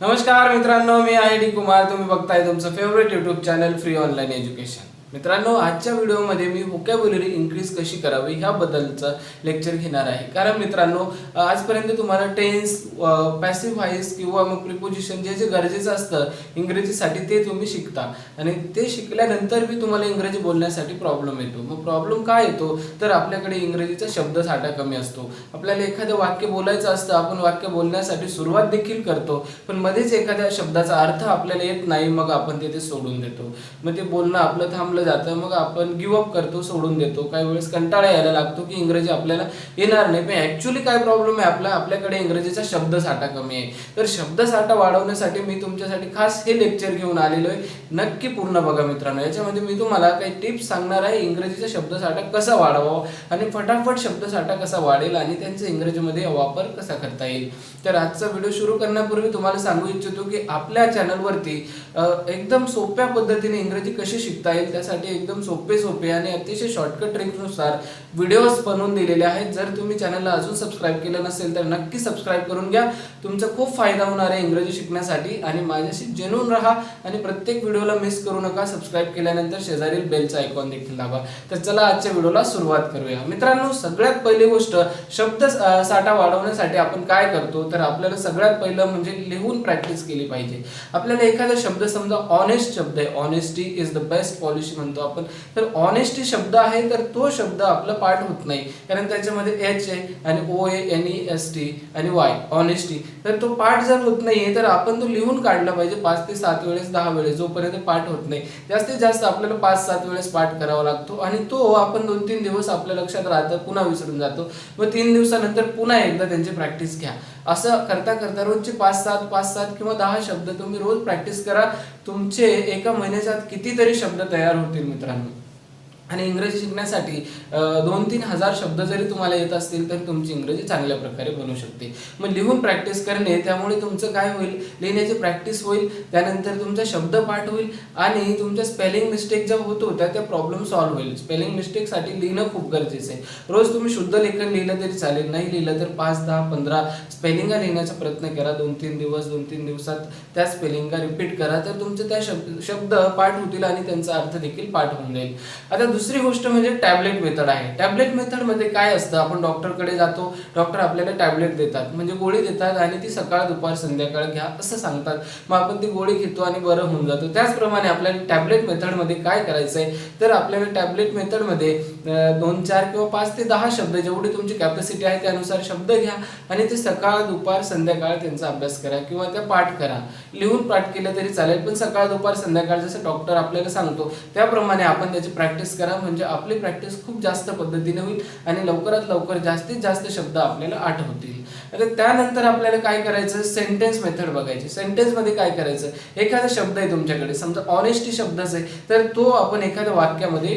नमस्कार मित्रांनो मी I D Kumar. तुम्ही बघताय तुमचं favourite YouTube channel free online education मित्रांनो आजच्या व्हिडिओमध्ये मी व्होकॅब्युलरी इन्क्रीज कशी करावी ह्याबद्दलचं लेक्चर घेणार आहे. कारण मित्रांनो आजपर्यंत तुम्हाला टेन्स पॅसिव्ह किंवा मग प्रिपोजिशन जे जे गरजेचं असतं इंग्रजीसाठी ते तुम्ही शिकता. आणि ते शिकल्यानंतर बी तुम्हाला इंग्रजी बोलण्यासाठी प्रॉब्लेम येतो. मग प्रॉब्लेम काय येतो? तर आपल्याकडे इंग्रजीचा शब्दसाठा कमी असतो. आपल्याला एखादं वाक्य बोलायचं असतं आपण वाक्य बोलण्यासाठी सुरुवात देखील करतो. पण मध्येच एखाद्या शब्दाचा अर्थ आपल्याला येत नाही मग आपण ते सोडून देतो. मग ते बोलणं आपलं थांबलं जातं मग आपण गिवअप करतो सोडून देतो. काही वेळेस कंटाळा यायला लागतो की इंग्रजी आपल्याला येणार नाही. पण ऍक्च्युली काय प्रॉब्लेम आहे? आपला आपल्याकडे इंग्रजीचा शब्दसाठा कमी आहे. तर शब्दसाठा वाढवण्यासाठी मी तुमच्यासाठी खास हे लेक्चर घेऊन आलेलो आहे. नक्की पूर्ण बघा मित्रांनो. याच्यामध्ये मी तुम्हाला काही टिप्स सांगणार आहे. इंग्रजीचा शब्दसाठा कसा वाढवावा आणि फटाफट शब्दसाठा कसा वाढेल आणि त्यांचा इंग्रजीमध्ये वापर कसा करता येईल. तर आजचा व्हिडिओ सुरू करण्यापूर्वी तुम्हाला सांगू इच्छितो की आपल्या चॅनलवरती एकदम सोप्या पद्धतीने इंग्रजी कशी शिकता येईल करण्यासाठी एकदम सोपे सोपे आणि अतिशय शॉर्टकट ट्रिक्सनुसार व्हिडिओज बनवून दिलेले आहेत. जर तुम्ही चॅनलला अजून सबस्क्राईब केलं नसेल तर नक्की सबस्क्राईब करून घ्या. तुमचा खूप फायदा होणार आहे इंग्रजी शिकण्यासाठी आणि माझ्याशी जेनून राहा आणि प्रत्येक व्हिडिओला मिस करू नका. सबस्क्राईब केल्यानंतर शेजारील बेलचा आयकॉन देखील दाबा. तर चला आजच्या व्हिडिओला सुरुवात करूया. मित्रांनो सगळ्यात पहिली गोष्ट शब्द साठा वाढवण्यासाठी आपण काय करतो? तर आपल्याला सगळ्यात पहिलं म्हणजे लिहून प्रॅक्टिस केली पाहिजे. आपल्याला एखादा शब्द समजा ऑनेस्ट शब्द आहे. Honesty is the best policy म्हणतो आपण. तर ऑनेस्टी शब्द आहे तर तो शब्द आपला पाठ होत नाही. कारण त्याच्यामध्ये एच आहे आणि O A N E S T आणि वाय ऑनेस्टी तर तो पाठ जर होत नाही तर आपण तो लिहून काढला पाहिजे पाच ते सात वेळेस दहा वेळेस जोपर्यंत पाठ होत नाही. जास्तीत जास्त आपल्याला पाच सात वेळेस पाठ करावा लागतो आणि तो आपण दोन तीन दिवस आपल्या लक्षात राहतं पुन्हा विसरून जातो. व तीन दिवसानंतर पुन्हा एकदा त्यांची प्रॅक्टिस घ्या. असं करता करता रोजचे पाच सात पाच सात किंवा दहा शब्द तुम्ही रोज प्रॅक्टिस करा. तुमचे एका महिन्याच्या आत कितीतरी शब्द तयार होतील मित्रांनो. आणि इंग्रजी शिकण्यासाठी दोन तीन हजार शब्द जरी तुम्हाला येत असतील तर तुमची इंग्रजी चांगल्या प्रकारे बनू शकते. मग लिहून प्रॅक्टिस करणे त्यामुळे तुमचं काय होईल? लिहिण्याची प्रॅक्टिस होईल त्यानंतर तुमचा शब्दपाठ होईल आणि तुमच्या स्पेलिंग मिस्टेक ज्या होत होत्या त्या प्रॉब्लेम सॉल्व्ह होईल. स्पेलिंग मिस्टेकसाठी लिहिणं खूप गरजेचं आहे. रोज तुम्ही शुद्ध लेखन लिहिलं तरी चालेल नाही लिहिलं तर पाच दहा पंधरा स्पेलिंगा लिहिण्याचा प्रयत्न करा. दोन तीन दिवस दोन तीन दिवसात त्या स्पेलिंगा रिपीट करा तर तुमचे त्या शब्द शब्द पाठ होतील आणि त्यांचा अर्थ देखील पाठ होऊन जाईल. आता दुसरी गोष्ट म्हणजे टॅबलेट मेथड आहे. टॅबलेट मेथडमध्ये काय असतं? आपण डॉक्टरकडे जातो डॉक्टर आपल्याला टॅबलेट देतात. म्हणजे गोळी देतात आणि ती सकाळ दुपार संध्याकाळ घ्या असं सांगतात. मग आपण ती गोळी घेतो आणि बरं होऊन जातो. त्याचप्रमाणे आपल्याला टॅबलेट मेथडमध्ये काय करायचं आहे तर आपल्याला टॅबलेट मेथडमध्ये दोन चार किंवा पाच ते दहा शब्द जेवढी तुमची कॅपॅसिटी आहे त्यानुसार शब्द घ्या आणि ते सकाळ दुपार संध्याकाळ त्यांचा अभ्यास करा किंवा त्या पाठ करा. लिहून पाठ केलं तरी चालेल पण सकाळ दुपार संध्याकाळ जसं डॉक्टर आपल्याला सांगतो त्याप्रमाणे आपण त्याची प्रॅक्टिस करा. म्हणजे आपली प्रॅक्टिस खूप जास्त पद्धतीने होईल आणि लवकरात लवकर जास्तीत जास्त शब्द आपल्याला आठवतील. आता त्यानंतर आपल्याला काय करायचं? सेंटेन्स मेथड बघायची. सेंटेन्समध्ये काय करायचं? एखादा शब्द आहे तुमच्याकडे समजा ऑनेस्टी शब्दच आहे तर तो आपण एखाद्या वाक्यामध्ये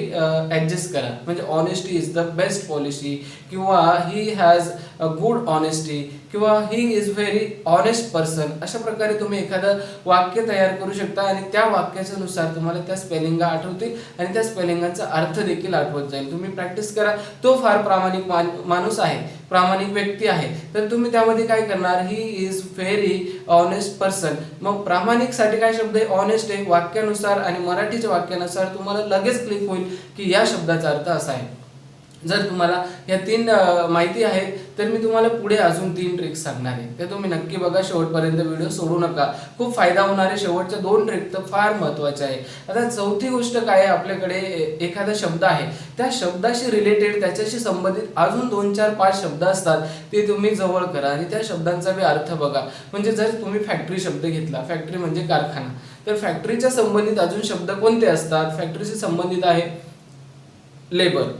ॲडजस्ट करा. म्हणजे honesty is the best policy किंवा ही हॅज गुड ऑनेस्टी किंवा he is very honest person अशा प्रकारे तुम्ही एखादं वाक्य तयार करू शकता आणि त्या वाक्याच्या नुसार तुम्हाला त्या स्पेलिंगा आठवतील आणि त्या स्पेलिंगांचा अर्थ देखील आठवत जाईल. तुम्ही प्रॅक्टिस करा. तो फार प्रामाणिक मान- माणूस आहे प्रामाणिक व्यक्ती आहे. तर तुम्ही त्यामध्ये काय करणार? He is very honest person मग प्रामाणिकसाठी काय शब्द आहे? ऑनेस्ट आहे. वाक्यानुसार आणि मराठीच्या वाक्यानुसार तुम्हाला लगेच क्लिक होईल की या शब्दाचा अर्थ असा आहे. जर तुम्हाला या तीन माहिती आहेत तर मी तुम्हाला पुढे अजून तीन ट्रिक्स सांगणार आहे. ते तुम्ही नक्की बघा. शेवटपर्यंत व्हिडिओ सोडू नका. खूप फायदा होणारे शेवटच्या दोन ट्रिक तर फार महत्त्वाचे आहे. आता चौथी गोष्ट काय आहे? आपल्याकडे एखादा शब्द आहे. त्या शब्दाशी रिलेटेड त्याच्याशी संबंधित अजून दोन चार पाच शब्द असतात ते तुम्ही जवळ करा आणि त्या शब्दांचा बी अर्थ बघा. म्हणजे जर तुम्ही फॅक्टरी शब्द घेतला फॅक्टरी म्हणजे कारखाना. तर फॅक्टरीच्या संबंधित अजून शब्द कोणते असतात? फॅक्टरीशी संबंधित आहे. लेबर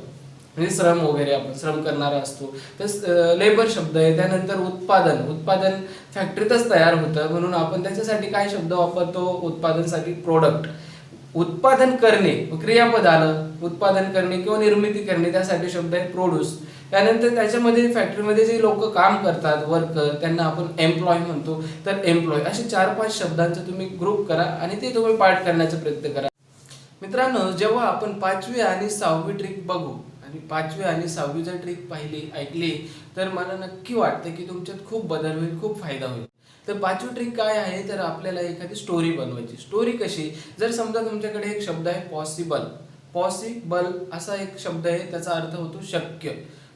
म्हणजे श्रम वगैरे आपण श्रम करणारा असतो. तर लेबर शब्द आहे त्यानंतर उत्पादन. उत्पादन फॅक्टरीतच तयार होतं. म्हणून आपण त्याच्यासाठी काय शब्द वापरतो? उत्पादनसाठी प्रोडक्ट उत्पादन करणे क्रियापद आलं. उत्पादन करणे किंवा निर्मिती करणे त्यासाठी शब्द आहे प्रोड्यूस त्यानंतर त्याच्यामध्ये फॅक्टरीमध्ये जे लोक काम करतात वर्कर त्यांना आपण एम्प्लॉय म्हणतो. तर एम्प्लॉय असे चार पाच शब्दांचा तुम्ही ग्रुप करा आणि ते तुम्ही पाठ करण्याचा प्रयत्न करा. मित्रांनो जेव्हा आपण पाचवी आणि सहावी ट्रिक बघू आणि पाचवी आणि सहावी जर ट्रिक पाहिली ऐकली तर मला नक्की वाटतं की तुमच्यात खूप बदल होईल खूप फायदा होईल. तर पाचवी ट्रिक काय आहे? तर आपल्याला एखादी स्टोरी बनवायची. स्टोरी कशी? जर समजा तुमच्याकडे एक शब्द आहे पॉसिबल पॉसिबल असा एक शब्द आहे त्याचा अर्थ होतो शक्य.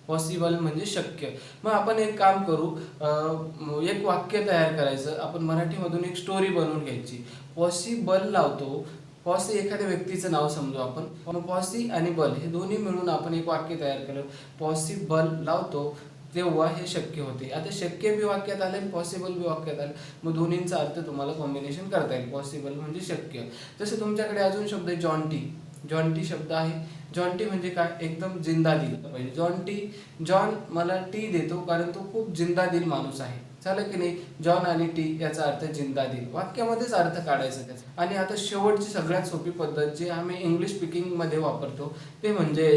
पॉसिबल म्हणजे शक्य. मग आपण एक काम करू एक वाक्य तयार करायचं. आपण मराठीमधून एक स्टोरी बनवून घ्यायची. पॉसिबल लावतो पॉसी एखाद्या व्यक्तीचं नाव समजू आपण. मग पॉसी आणि बल हे दोन्ही मिळून आपण एक वाक्य तयार केलं. पॉसिबल लावतो तेव्हा हे शक्य होते. आता शक्य बी वाक्यात आलं आणि पॉसिबल बी वाक्यात आलं. मग दोन्हींचा अर्थ तुम्हाला कॉम्बिनेशन करता येईल. पॉसिबल म्हणजे शक्य. तसे तुमच्याकडे अजून शब्द आहे जॉन्टी जॉन्टी शब्द आहे. जॉन्टी म्हणजे काय? एकदम जिंदा दिल पाहिजे. जॉन्टी जॉन मला टी देतो कारण तो खूप जिंदा दिल माणूस आहे. झालं की नाही जॉन आणि टी याचा अर्थ जिंदा दिल. वाक्यामध्येच अर्थ काढायचा त्याचा. आणि आता शेवटची सगळ्यात सोपी पद्धत जी आम्ही इंग्लिश स्पीकिंगमध्ये वापरतो ते म्हणजे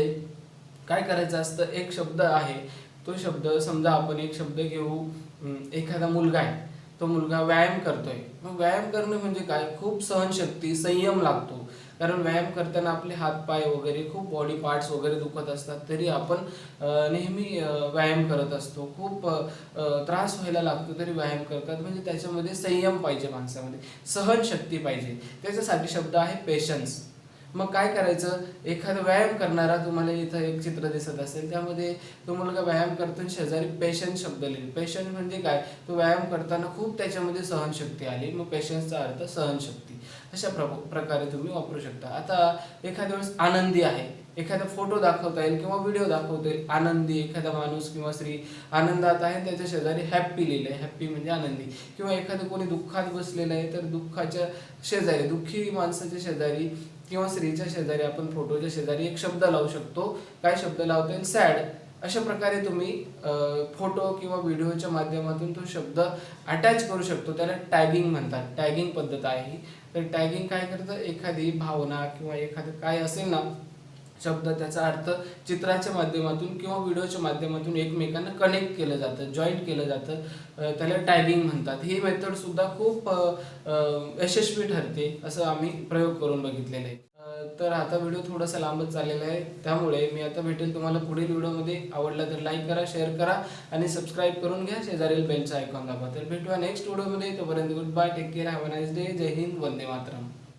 काय करायचं असतं एक शब्द आहे तो शब्द समजा आपण एक शब्द घेऊ एखादा मुलगा आहे तो मुलगा व्यायाम करतोय. मग व्यायाम करणं म्हणजे काय? खूप सहनशक्ती संयम लागतो. कारण व्यायाम करताना आपले हात पाय वगैरे खूप बॉडी पार्ट्स वगैरे दुखत असतात तरी आपण नेहमी व्यायाम करत असतो. खूप त्रास व्हायला लागतो तरी व्यायाम करतात. म्हणजे त्याच्यामध्ये संयम पाहिजे माणसामध्ये. सहनशक्ती पाहिजे. त्याच्यासाठी शब्द आहे पेशन्स मग काय करायचं? एखादा व्यायाम करणारा तुम्हाला इथं एक चित्र दिसत असेल. त्यामध्ये तो मुलगा व्यायाम करतो शेजारी पेशन्स शब्द लिहिले पेशन्स म्हणजे काय? तो व्यायाम करताना खूप त्याच्यामध्ये सहनशक्ती आली. मग पेशन्सचा अर्थ सहनशक्ती. अशा प्र प्रकारे तुम्ही वापरू शकता. आता एखाद्या वेळेस आनंदी आहे. एखादा फोटो दाखवता येईल किंवा व्हिडिओ दाखवता येईल. आनंदी एखादा माणूस किंवा स्त्री आनंदात आहे. त्याच्या शेजारी हॅप्पी लिहिलं आहे हॅप्पी म्हणजे आनंदी. किंवा एखादं कोणी दुःखात बसलेलं आहे तर दुःखाच्या शेजारी दुःखी माणसाच्या शेजारी किंवा स्त्रीच्या शेजारी आपण फोटोच्या शेजारी एक शब्द लावू शकतो. काय शब्द लावता येईल सॅड. अशा प्रकारे तुम्ही फोटो किंवा व्हिडिओच्या माध्यमातून तो शब्द अटॅच करू शकतो. त्याला टॅगिंग म्हणतात. टॅगिंग पद्धत आहे ही. तर टॅगिंग काय करतं? एखादी भावना किंवा एखादं काय असेल ना शब्द त्याचा अर्थ चित्राच्या माध्यमातून किंवा व्हिडिओच्या माध्यमातून एकमेकांना कनेक्ट केलं जातं जॉईंट केलं जातं. त्याला टॅगिंग म्हणतात. ही मेथडसुद्धा खूप यशस्वी ठरते असं आम्ही प्रयोग करून बघितलेलं आहे. तर आता व्हिडिओ थोडासा लांबच चाललेला आहे. त्यामुळे मी आता भेटेल तुम्हाला पुढील व्हिडिओमध्ये आवडला तर लाईक करा शेअर करा आणि सबस्क्राईब करून घ्या. शेजारील बेलचा आयकॉन दाबा. तर भेटूया नेक्स्ट व्हिडिओमध्ये तोपर्यंत good bye take care have a nice day Jai Hind. Vande Mataram.